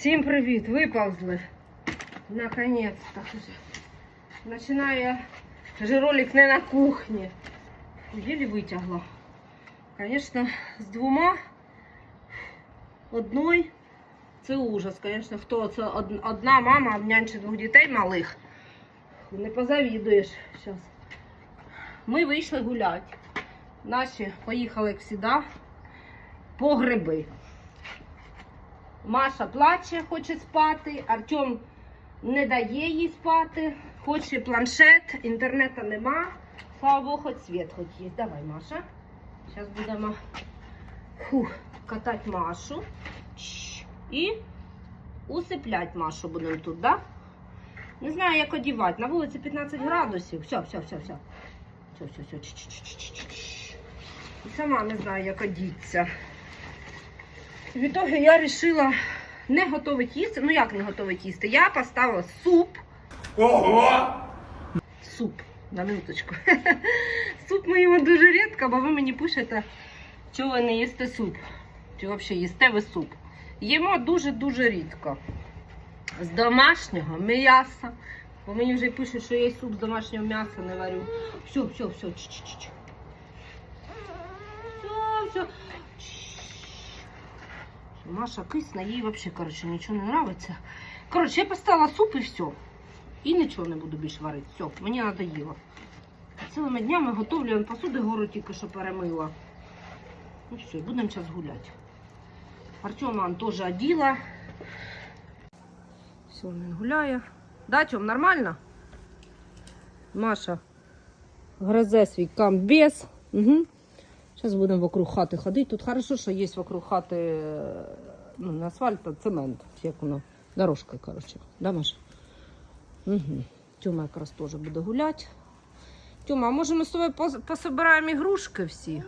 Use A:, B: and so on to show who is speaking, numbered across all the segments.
A: Всім привіт! Виповзли. Наконец-то. Починаю я не на кухні. Єлі витягла. Звісно, з двома. Одною. Це ужас, звісно, хто це одна мама нянчить двох дітей малих. Не позавідуєш зараз. Ми вийшли гуляти. Наші поїхали, як завжди, по гриби. Маша плаче, хоче спати, Артем не дає їй спати, хоче планшет, інтернету нема. Слава Богу, хоч світ хоч є. Давай, Маша. Зараз будемо фух, катати Машу. І усиплять Машу будемо тут, да? Не знаю, як одівати. На вулиці 15 градусів. Все, все, все, все. Все, все, все. Чш-чш-чш-чш-чш. І сама не знаю, як одіться. В итоге я вирішила не готувати їсти. Ну як не готувати їсти? Я поставила суп.
B: Ого!
A: Суп. На минуточку. суп ми їмо дуже рідко, бо ви мені пишете, що ви не їсте суп. Чи взагалі їсте ви суп. Їмо дуже-дуже рідко. З домашнього м'яса. Бо мені вже пишуть, що я суп з домашнього м'яса не варю. Все, все, все. Ч-ч-ч-ч. Все, все. Маша кисна, їй взагалі, коротше, нічого не подобається. Коротше, я поставила суп і все. І нічого не буду більше варити. Все, мені надоїло. Цілими днями готовлю, посуди гору тільки що перемила. Ну все, будемо зараз гуляти. Артема теж оділа. Все, він гуляє. Да, Тьом, нормально? Маша гризе свій камбез. Угу. Зараз будемо вокруг хати ходити. Тут хорошо, що є вокруг хати е, ну, не асфальт, а цемент. Як воно? Дорожка, коротше. Да, Маша? Угу. Тьома якраз теж буде гуляти. Тьома, а може ми з тобою пос- пособираємо ігрушки всі?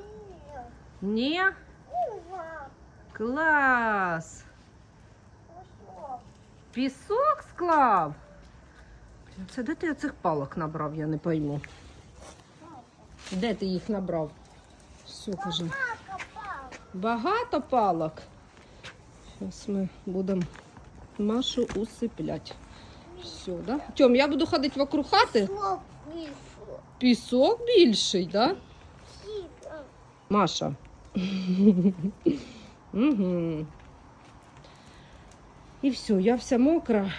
A: Ні? Клас! Пісок склав? Це де ти цих палок набрав, я не пойму. Де ти їх набрав? Все, кажи. Багато палок. Зараз ми будемо Машу усиплять. Все, да? Тьом, я буду ходити вокруг хати. Пісок більший, да? Маша. Угу. І все, я вся мокра.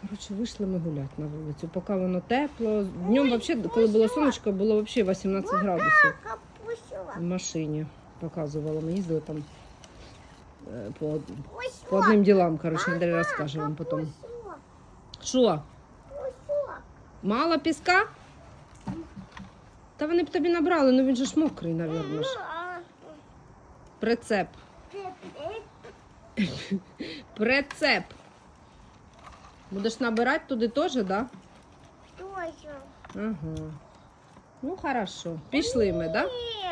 A: Коротше, вийшли ми гуляти на вулицю, поки воно тепло. Днем, взагалі, коли було сонечко, було взагалі 18 градусів в машині. Показувала, ми їздили там е, по, по одним ділам, коротше, Андрій розкаже вам потім. Що? Мало піска? Та вони б тобі набрали, ну він же ж мокрий, напевно. ж. Прицеп. Прицеп. Будеш набирати туди теж, так? Да? Ага. Ну, хорошо. Пішли ми, так? Да?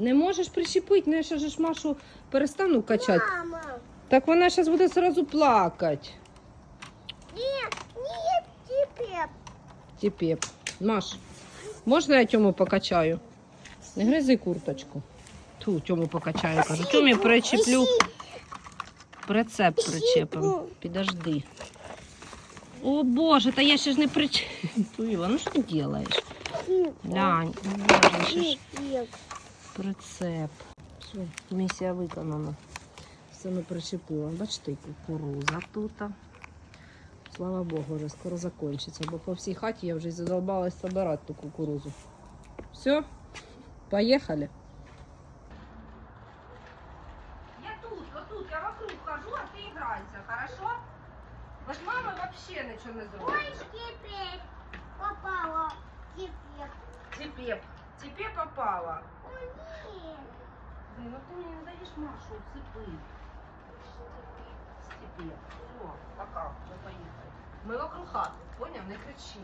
A: Не можеш прищепити, ну я ще ж Машу перестану качати.
C: Мама,
A: Так вона зараз буде одразу плакати.
C: нет, нет, теперь.
A: Тіпеп. Маш, можна я Тьому покачаю? Не гризи курточку. Ту, Тьому покачаю, кажу. Тьомі причеплю. Прицеп причепим. Підожди. О Боже, та я ще ж не причепила. Ну що ти робиш? Глянь, о Боже, ще ж прицеп. Все, місія виконана. Все ми причепила. Бачите, кукуруза тут. Слава Богу, вже скоро закінчиться, бо по всій хаті я вже й задолбалась собирати ту кукурузу. Все, поїхали. Я тут, отут, я вокруг хожу, а ти грайся, хорошо? Без мами взагалі нічого не
C: Ой,
A: зробиш.
C: теперь попала. Теперь.
A: Тепе, тепе попала.
C: Ой, нет.
A: Блин, ну ты мне не даешь Машу усыпы. Степе. Все, пока, мы поехали. Мы вокруг хаты, понял? Не кричи.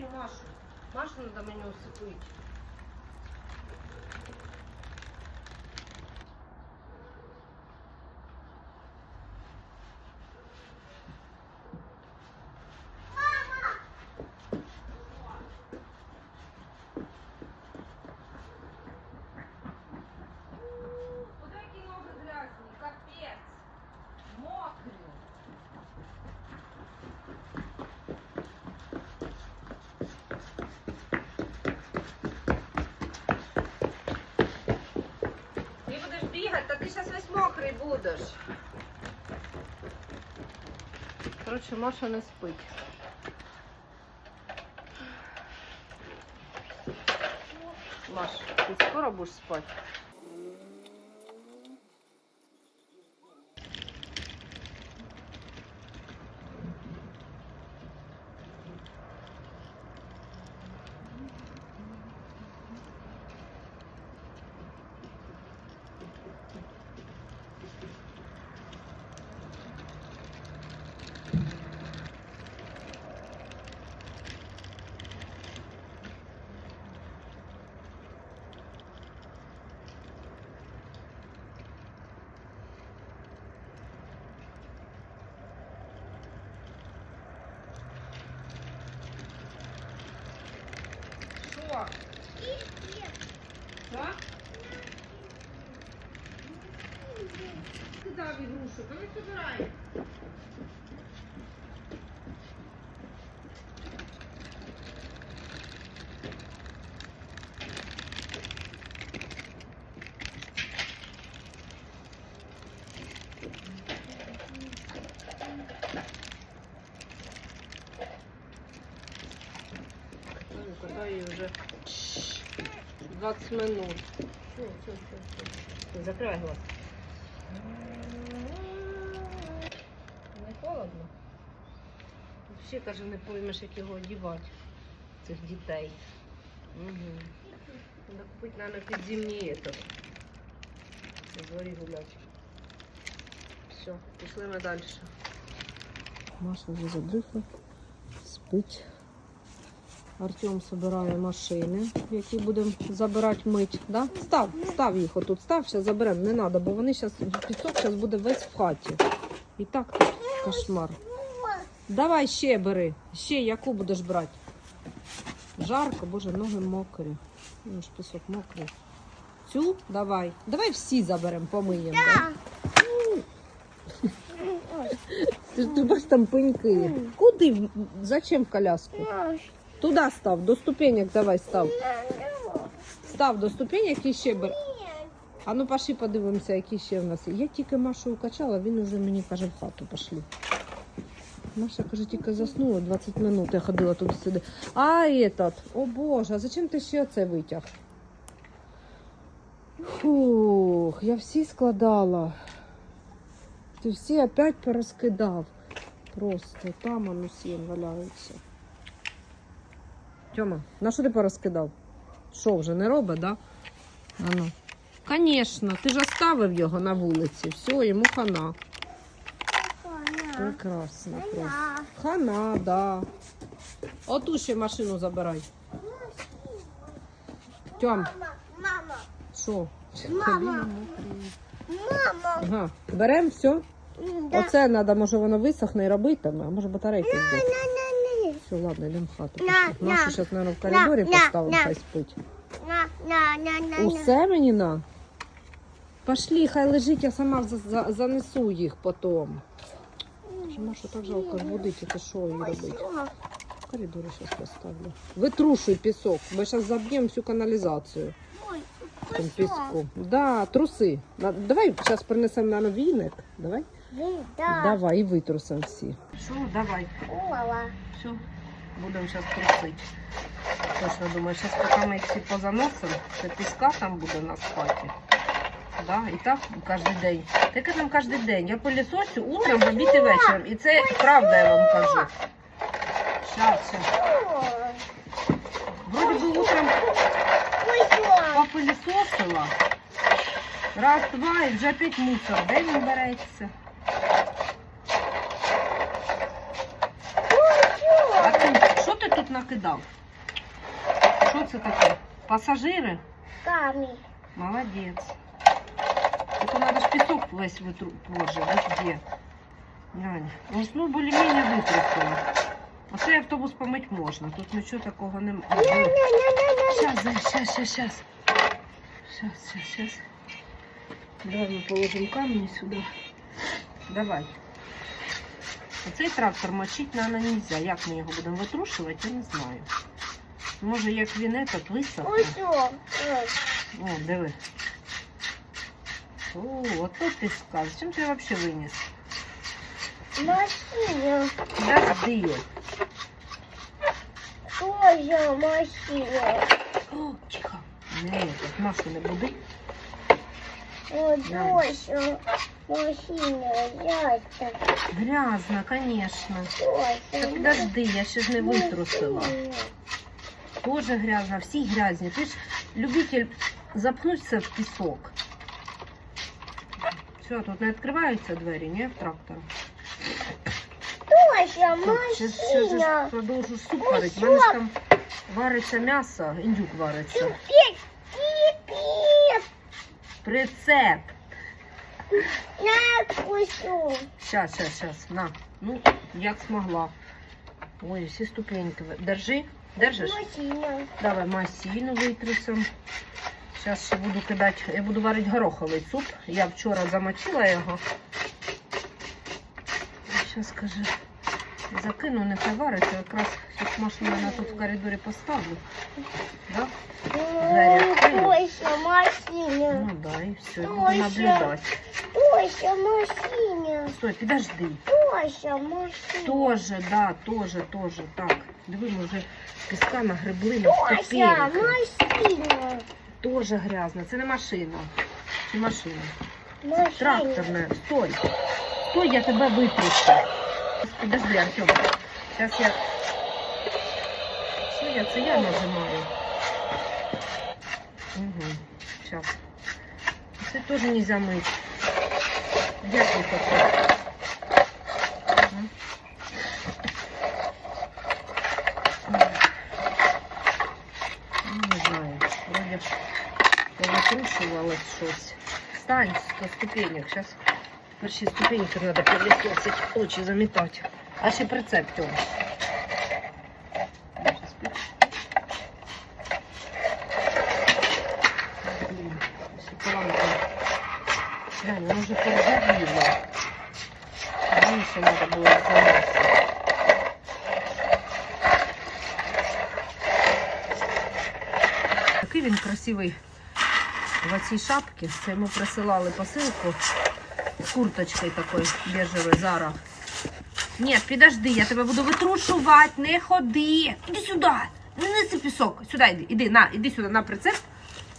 A: Машу. Машу надо мені усыпить. Куда які ноги грязні? Капець. Мокрі. Ти будеш бігати, та ти зараз весь мокрий будеш. Коротше, Маша не спить. Маш, ти скоро будеш спати? Що? Що? Кидав ігрушок, а не собирай. Катаю вже 20 минут. Закривай глаз. Не холодно? Взагалі, каже, не поймеш, як його одівати, цих дітей. Угу. Треба купити, мабуть, підзимні этот. Дворі гуляти. Все, пішли ми далі. Маша вже задрихла, спить. Артем збирає машини, які будемо забирати мить. Да? Став, став їх отут, став, зараз заберемо, не треба, бо вони зараз, пісок зараз буде весь в хаті. І так тут кошмар. Давай ще бери. Ще яку будеш брати? Жарко, боже, ноги мокрі. Ну ж пісок мокрий. Цю давай. Давай всі заберемо, помиємо. Да? Ти ж бачиш там пеньки. Куди? Зачем в коляску? Туди став, до ступенек давай став. Став до ступенек і ще бер. А ну пошли подивимося, які ще в нас. Я тільки Машу укачала, він уже мені каже в хату пошли. Маша каже, тільки заснула 20 минут, я ходила туди сюди. А этот, о боже, а зачем ти ще це витяг? Фух, я всі складала. Ти всі опять порозкидав. Просто там оно сім валяється. Тьома, на що ти порозкидав? Що вже не робить, да? А ну. Звісно, ти ж оставив його на вулиці. Все, йому хана. Прекрасно. Просто. Хана, да. Оту ще машину забирай. Тьом,
C: Мама, мама,
A: що?
C: Мама. Мама.
A: Ага, беремо все.
C: Да.
A: Оце треба, може воно висохне і робити, а може батарейки Все, ладно, йдемо в хату.
C: На,
A: пішли. Машу
C: на.
A: зараз, мабуть, в коридорі
C: на,
A: поставимо,
C: на.
A: хай спить.
C: на, на, на, на, на.
A: Усе мені на? Пошли, хай лежить, я сама за- за- занесу їх потім. Що Машу так жалко будити, ти що їй робити? В коридорі зараз поставлю. Витрушуй пісок, бо зараз заб'ємо всю каналізацію
C: Ой,
A: цим піску. Да, труси. Давай зараз принесемо на війник. Давай.
C: Да.
A: Давай і витрусимо всі. Що, давай. Все, будемо зараз трусити. Точно думаю, зараз поки ми їх всі позаносимо, це піска там буде на хаті. Да, і так кожен день. Та яке там кожен день. Я пилісосю утром, в обід і вечором. І це правда, я вам кажу. Щас, щас.
C: Ой,
A: Вроді би утром
C: ой,
A: понакидав. Що це таке? Пасажири?
C: Камень.
A: Молодець. Тільки треба ж пісок весь витру... Боже, да где? Глянь. Ось, ну, більш-менш витрусила. А цей автобус помить можна. Тут нічого такого немає. Сейчас, Зай, сейчас, сейчас, сейчас. Сейчас, сейчас, сейчас. Давай ми положимо камні сюди. Давай. Оцей трактор мочить, наверное, нельзя. Як ми його будемо витрушувати, я не знаю. Може, як він этот висохне.
C: О.
A: О, диви. О, ото ти сказ. Чим ти взагалі виніс?
C: Машина.
A: Подожди.
C: Тоже машина.
A: О, тихо. Не, так Машу не буди.
C: О,
A: Да.
C: тоже машина.
A: Грязно, конечно. Та
C: Тоже.
A: подожди, я ще ж не витрусила. Тоже грязно, всі грязні. Ти ж любитель запнутися в пісок. Що, тут не відкриваються двері, ні, в трактор? Так, ще, ще ж продовжу суп варити. У мене ж там вариться м'ясо, індюк вариться. Прицеп.
C: На кусок.
A: Щас, щас, щас, на. Ну, як змогла. Ой, всі ступеньки. Держи, держиш?
C: Машина.
A: Давай масіну витрусимо. Зараз ще буду кидати, я буду варити гороховий суп. Я вчора замочила його. Зараз скажи. Закину, нехай вариться. Якраз зараз машину я тут в коридорі поставлю. Да?
C: Тоже машина.
A: Ну да, і все, я буду наблюдати.
C: Тоже машина.
A: Стой, підожди.
C: Тоже машина.
A: Тоже, да, тоже, тоже. Так, диви, ми вже піска нагребли на ступеньки.
C: машина.
A: Тоже грязно. Це не машина. Чи машина?
C: Машина.
A: Тракторная. Стой. Стой, я тебе витрушу. Подожди, Артем. Сейчас я... Що я? Це я нажимаю. Угу. Сейчас. Це теж нельзя мыть. Дякую, Не знаю. Вроде повикручувалось щось. Встань со ступенек. Сейчас перші ступеньки треба перелісосити, очі замітати. А ще прицеп під- Блін, ще поламала. Глянь, воно вже поржавіло. Раніше треба було занести. Такий він красивий в цій шапці. Це йому присилали посилку з курточкою такою біжевою Зара. Ні, підожди, я тебе буду витрушувати, не ходи. Іди сюди. Не неси пісок. Сюди йди, іди, на, іди сюди, на прицеп.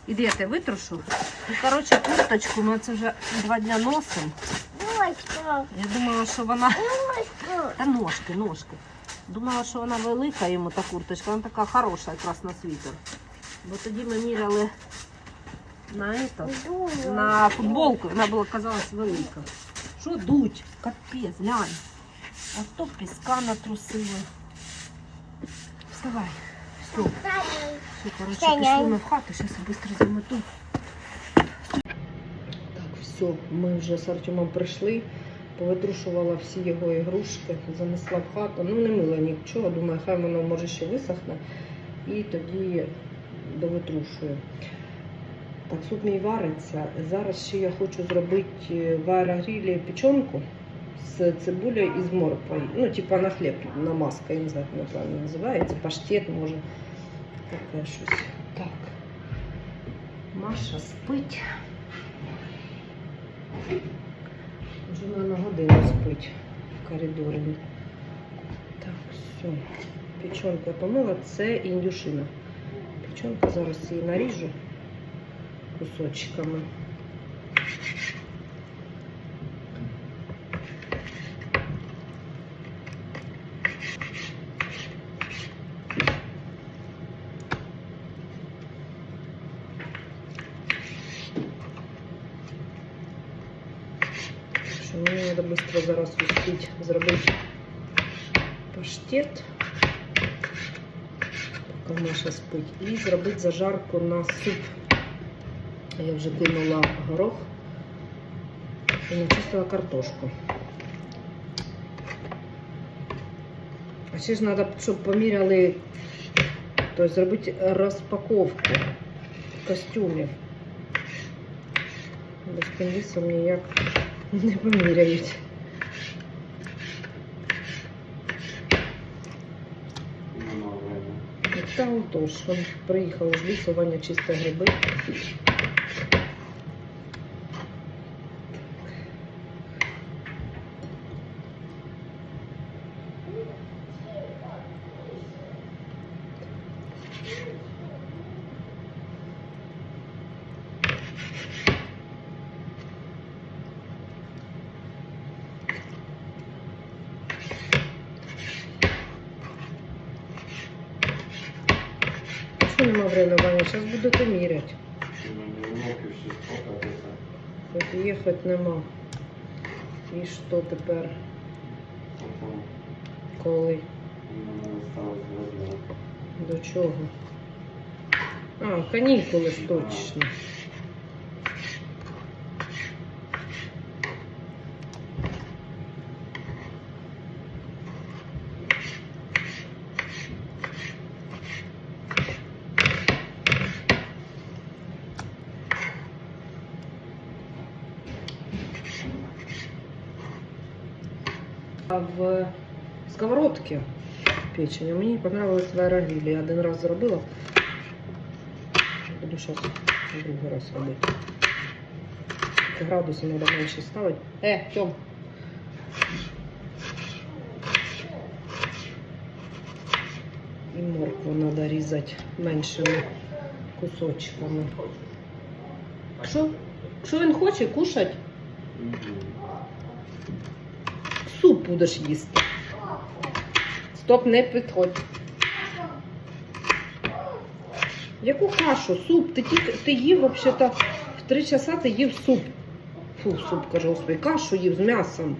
A: Іди, я тебе витрушу. І, коротше, курточку ми це вже два дня носимо.
C: Ножка.
A: Я думала, що вона.
C: Ножка.
A: Та ножки, ножки. Думала, що вона велика йому та курточка. Вона така хороша, якраз на світер. Бо тоді ми міряли на этот,
C: Дура.
A: на футболку, вона була казалась велика. Що дуть? Капець, глянь. А то піска натрусили. Вставай. Все, все, коротше,
C: Вставай.
A: пішли ми в хату, зараз я швидко замету. Так, все, ми вже з Артемом прийшли, повитрушувала всі його ігрушки, занесла в хату. Ну, не мила нічого, думаю, хай воно може ще висохне і тоді довитрушую. Так, суп мій вариться. Зараз ще я хочу зробити в аерогрілі печенку з цибулею і з морквою. Ну, типа на хліб, намазка, я не знаю, як вона називається, паштет може. Таке щось. Так. Маша спить. Вже на годину спить в коридорі. Так, все. Печенку я помила. Це індюшина. Печенку зараз її наріжу кусочками. Що мені треба швидко зараз успіти зробити паштет. поки Маша спить. І зробити зажарку на суп. Я вже кинула горох і начистила картошку. А ще ж треба, щоб поміряли, тобто зробити розпаковку костюмів. Без тенісом ніяк не поміряють. Та отож, він приїхав з лісу, Ваня чисте гриби. Що нема время, Ваня? Зараз будете міряти.
B: У мене внуків ще спокатися.
A: Тут нема. І що тепер? Коли? До чого? А, канікули точно. А в сковородці печень. А Мені понравилось в аерогрилі. Я один раз зробила. Буду зараз другий раз робити. Градуси треба менше ставити. Е, Тьом. І моркву треба різати меншими кусочками. Що? Що він хоче кушати? Будеш їсти. Стоп, не підходь. Яку кашу? Суп? Ти, ти їв взагалі в три часа ти їв суп. Фу, суп, кажу, господи, кашу їв з м'ясом.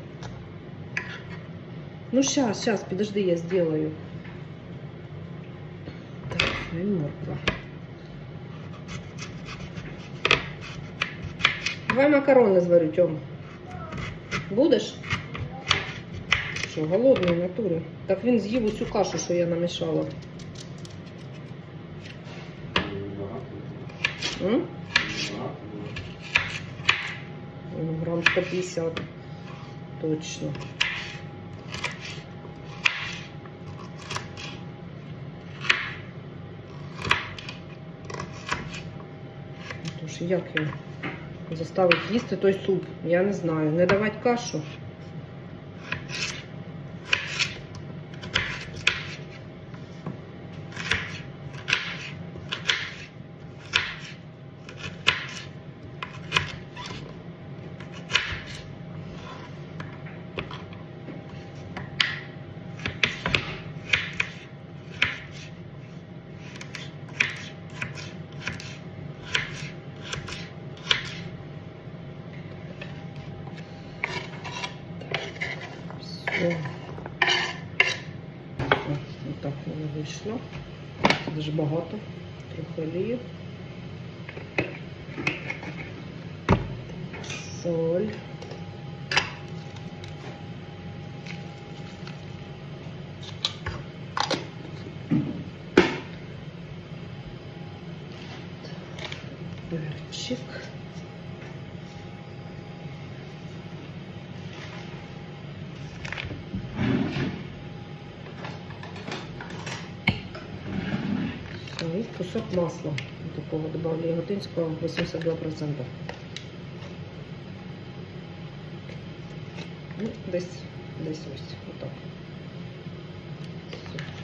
A: Ну щас, щас, подожди, я сделаю. Так, і морква. Давай макарони зварю, Тьом. Будеш? Що, голодний в натурі? Так він з'їв усю кашу, що я намішала. Грам 150. Точно. Тож як його заставити їсти той суп? Я не знаю. Не давати кашу. Все. Отак воно вийшло. Дуже багато. Трохи олії. Соль. Перчик. Все, і кусок масла. Такого добавлю яготинського 82%. Ну, десь, десь ось, отак. Все.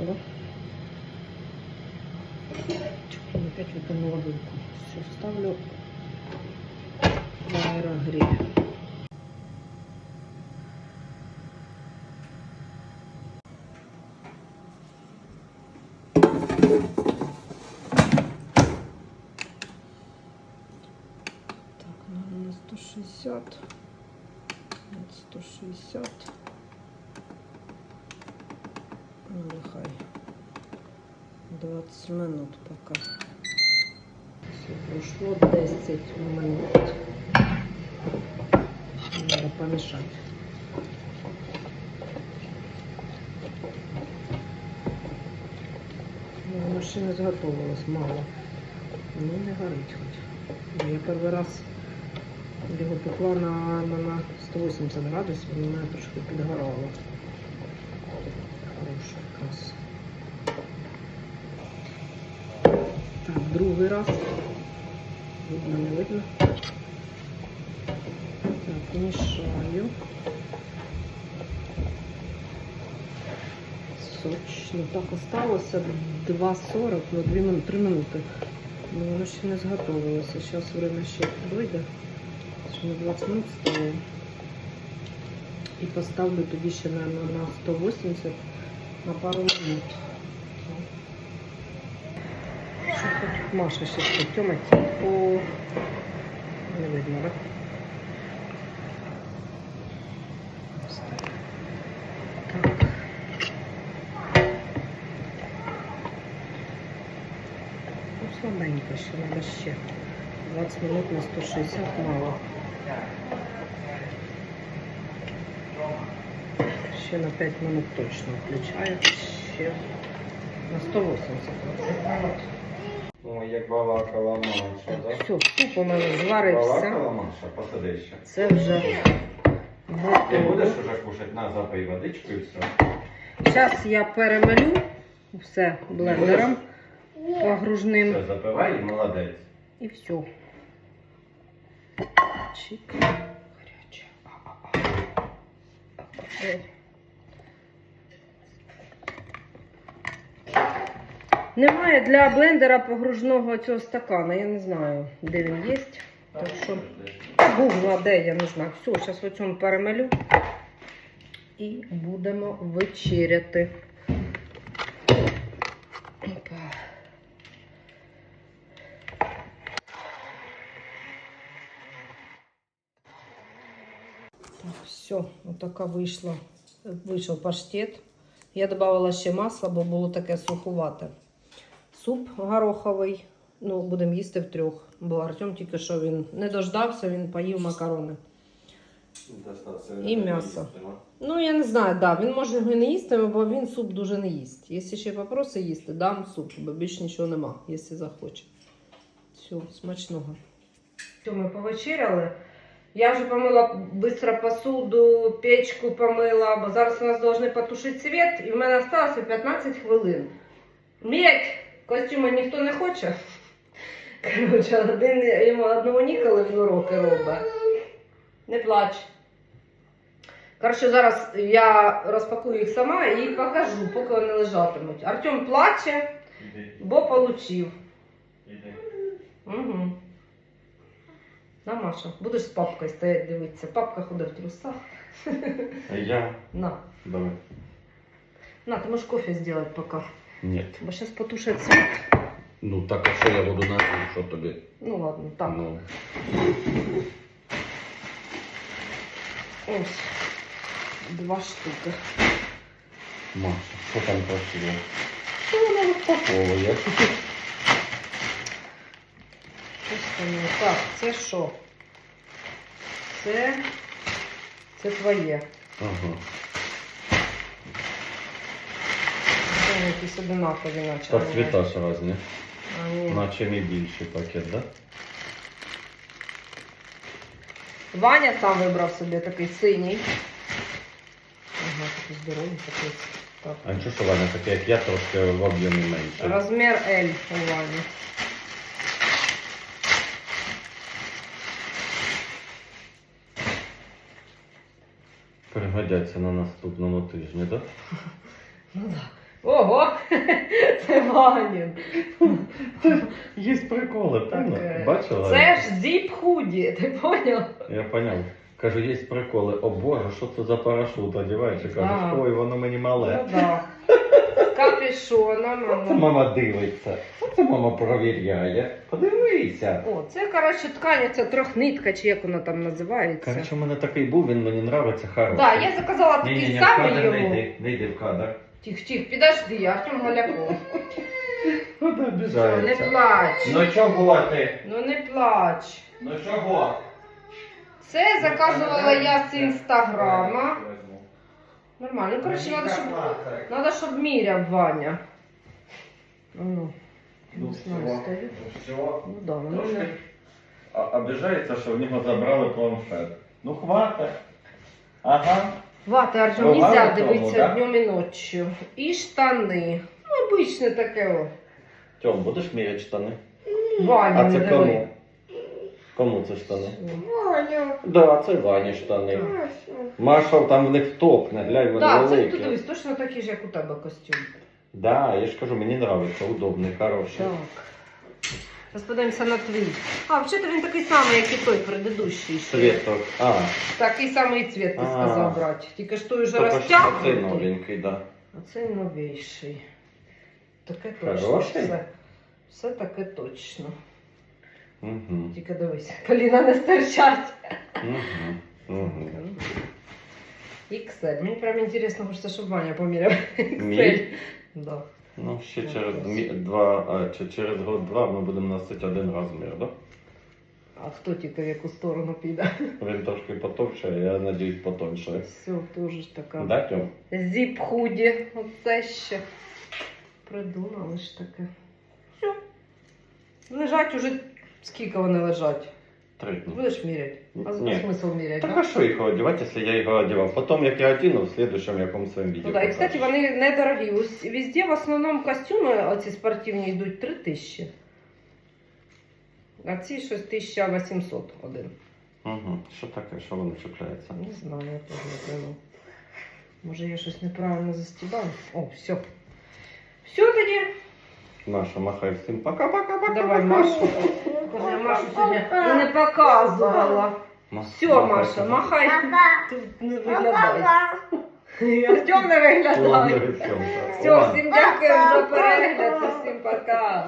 A: Булку викинула. Все. Опять викинула вилку. Все, ставлю Аерогріль. Так, ну, на 160. От 160. Ну, нехай. 20 минут пока. Все, прошло 10 минут. Надо помешать. Ну, не зготовилось, мало. Ну, не горить хоч. Ну, Я перший раз його пекла на, на, на 180 градусів, воно мене трошки підгорало. Хороший якраз. Так, другий раз. Видно, не видно. Так, мішаю. Сочно. Так, осталося 2.40, ну 2 минути, 3 минути. Ну, воно ще не зготовилося. Зараз время ще дойде. Ще на 20 минут стало. І поставлю тоді ще, наверное, на 180 на пару минут. Що хоч Маша ще що? Тьома тихо. Не видно. Так. Ну, слабенько ще, треба ще. 20 минут на 160 мало. Ще на 5 минут точно включаю. Ще на 180 минут.
B: Ой, як балакала Маша, так?
A: Все, суп у мене зварився.
B: Балакала Маша, посиди ще.
A: Це вже
B: Ти будеш
A: готово.
B: уже кушати на запий водичку і все.
A: Зараз я перемелю все блендером погружним
B: Все, запивай і молодець.
A: і все. Чик. Гаряче. А-а-а. О. Немає для блендера погружного цього стакана. Я не знаю, де він є. Так що гугла, де я не знаю. Все, зараз в цьому перемелю і будемо вечеряти. Опа. Так, все, отака вийшла. Вийшов паштет. Я додавала ще масло, бо було таке сухувате. Суп гороховий. Ну, будемо їсти втрьох. Бо Артем тільки що він не дождався, він поїв макарони. І м'ясо. Ну, я не знаю, да, він може його і не їсти, бо він суп дуже не їсть. Якщо ще попросить їсти, дам суп, бо більше нічого нема, якщо захоче. Все, смачного. Все, ми повечеряли. Я вже помила швидко посуду, печку помила, бо зараз у нас повинні потушити світ, і в мене залишилося 15 хвилин. Медь! Костюма ніхто не хоче. Коротше, один йому одного ніколи він уроки робить. Не плач. Коротше, зараз я розпакую їх сама і покажу, поки вони лежатимуть. Артем плаче, бо получив. Угу. На, Маша, будеш з папкою стояти дивитися. Папка ходить в трусах.
B: А я?
A: На.
B: Давай.
A: На, ти можеш кофе зробити поки.
B: Ні.
A: Бо зараз потушить світ.
B: Ну так а що я буду на що тобі?
A: Ну ладно, так.
B: Ну,
A: Ось. Два штуки.
B: Маша, що там красиво?
A: Що вона розпаковує?
B: О, я
A: Щось там є. Так, це що? Це. Це твоє.
B: Ага.
A: Це якісь одинакові наче.
B: Так цвіта ж різні.
A: А, ні.
B: Наче мій більший пакет, да?
A: Ваня сам вибрав собі такий синій. Ага, такий здоровий такий. Так.
B: А нічого, що Ваня таке, як я, трошки в об'ємі менше.
A: Розмір L у Вані.
B: Пригодяться на наступному тижні, так?
A: Ну да. Ого! Це Ванін.
B: Є приколи, певно.
A: е,
B: Бачила?
A: Це ж зіп худі, ти поняв?
B: Я поняв. Кажу, є приколи. О Боже, що це за парашут одягаєш? І кажеш, ой, воно мені мале.
A: Ну да. З капюшоном.
B: Це
A: воно.
B: мама дивиться. Це мама провіряє. Подивися.
A: О, це, коротше, ткань, це трьохнитка, чи як вона там називається.
B: Коротше, у мене такий був, він мені нравиться, хороший.
A: Так, я заказала такий
B: Ні-ні-ні, в
A: самий
B: кадр не
A: йому.
B: йди, не йди в кадр.
A: Тих, тих, підожди, Артем Галяков.
B: Ну, да,
A: Не плач.
B: Ну чого ти?
A: Ну не плач.
B: Ну чого?
A: Це заказувала я з інстаграма. Нормально. Ну, коротше, треба, щоб, надо, щоб міряв Ваня. Ну,
B: Ну,
A: не знаю,
B: всього.
A: стою.
B: Всього.
A: Ну да, воно
B: Трошки
A: не...
B: а- обіжається, що в нього забрали планшет. Ну хватить. Ага.
A: Вати, Артем,
B: Ну,
A: нельзя дивитися
B: да?
A: днем і ночі. І штани. Ну, обичне таке о.
B: Тьом, будеш міряти штани?
A: Ваня,
B: А це кому? Кому це штани?
C: Понял.
B: Да, це Вані штани.
C: Маша.
B: Маша там в них топне, глянь, вони
A: Так, це
B: великі.
A: дивись, точно такий ж, як у тебе костюм.
B: Да, я ж кажу, мені подобається, удобний, хороший.
A: Так. Зараз подивимося на твій. А, взагалі він такий самий, як і той предыдущий. ще.
B: Цвіток. А,
A: Такий самий цвіт ти
B: А.
A: сказав брати. Тільки ж той вже
B: тільки що цей
A: розтягнутий.
B: новенький, да.
A: А цей новіший. Таке точно.
B: Хороший?
A: Все, все таке точно.
B: Угу.
A: Тільки дивись, коліна не стирчать.
B: Угу. Угу.
A: XL. Мені прям інтересно, хочеться, щоб Ваня поміряв. XL.
B: Мій?
A: Да.
B: Ну, ще через мі- два, а, чи через год-два ми будемо носити один розмір, да?
A: А хто тільки в яку сторону піде?
B: Він трошки потовше, а я надіюсь потоньше.
A: Все, теж ж така.
B: Да, Тьом?
A: Зіп худі. Оце ще. Придумали ж таке. Все. Лежать уже. Скільки вони лежать?
B: Три дні.
A: Будеш міряти? А
B: Ні.
A: смисл міряти?
B: Так
A: да?
B: а що їх одягати, якщо я його одягав? Потім, як я одіну, в слідущому якомусь своєму відео.
A: Ну, да. І, кстати,
B: покажу.
A: вони недорогі. Ус- Везде в основному костюми оці спортивні йдуть 3 тисячі. А ці щось 1800 один.
B: Угу. Що таке, що воно чіпляється?
A: Не знаю, я теж не пойму. Може я щось неправильно застібала? О, все. Все тоді.
B: Маша, махай всім пока-пока-пока.
A: Давай, Машу. Каже, Машу сьогодні і не показувала. Все, Маша, махай.
C: Пока.
A: Ти не виглядай.
C: Пока.
A: Артем не виглядає. Все,
B: Все,
A: всім дякую за перегляд. і Всім пока.